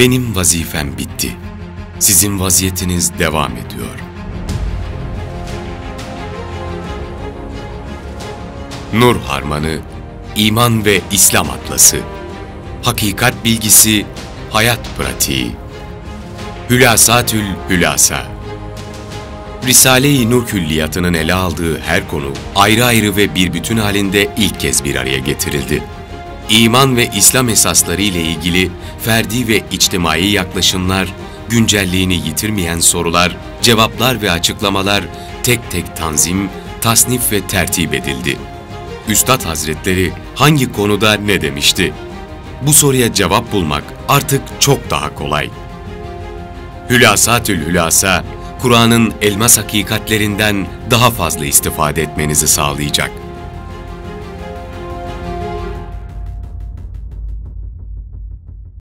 Benim vazifem bitti. Sizin vaziyetiniz devam ediyor. Nur Harmanı, İman ve İslam Atlası, Hakikat Bilgisi, Hayat Pratiği, Hülasatül Hülasa. Risale-i Nur Külliyatı'nın ele aldığı her konu ayrı ayrı ve bir bütün halinde ilk kez bir araya getirildi. İman ve İslam esasları ile ilgili ferdi ve içtimai yaklaşımlar, güncelliğini yitirmeyen sorular, cevaplar ve açıklamalar tek tek tanzim, tasnif ve tertip edildi. Üstad Hazretleri hangi konuda ne demişti? Bu soruya cevap bulmak artık çok daha kolay. Hülasatül Hülasa, Kur'an'ın elmas hakikatlerinden daha fazla istifade etmenizi sağlayacak.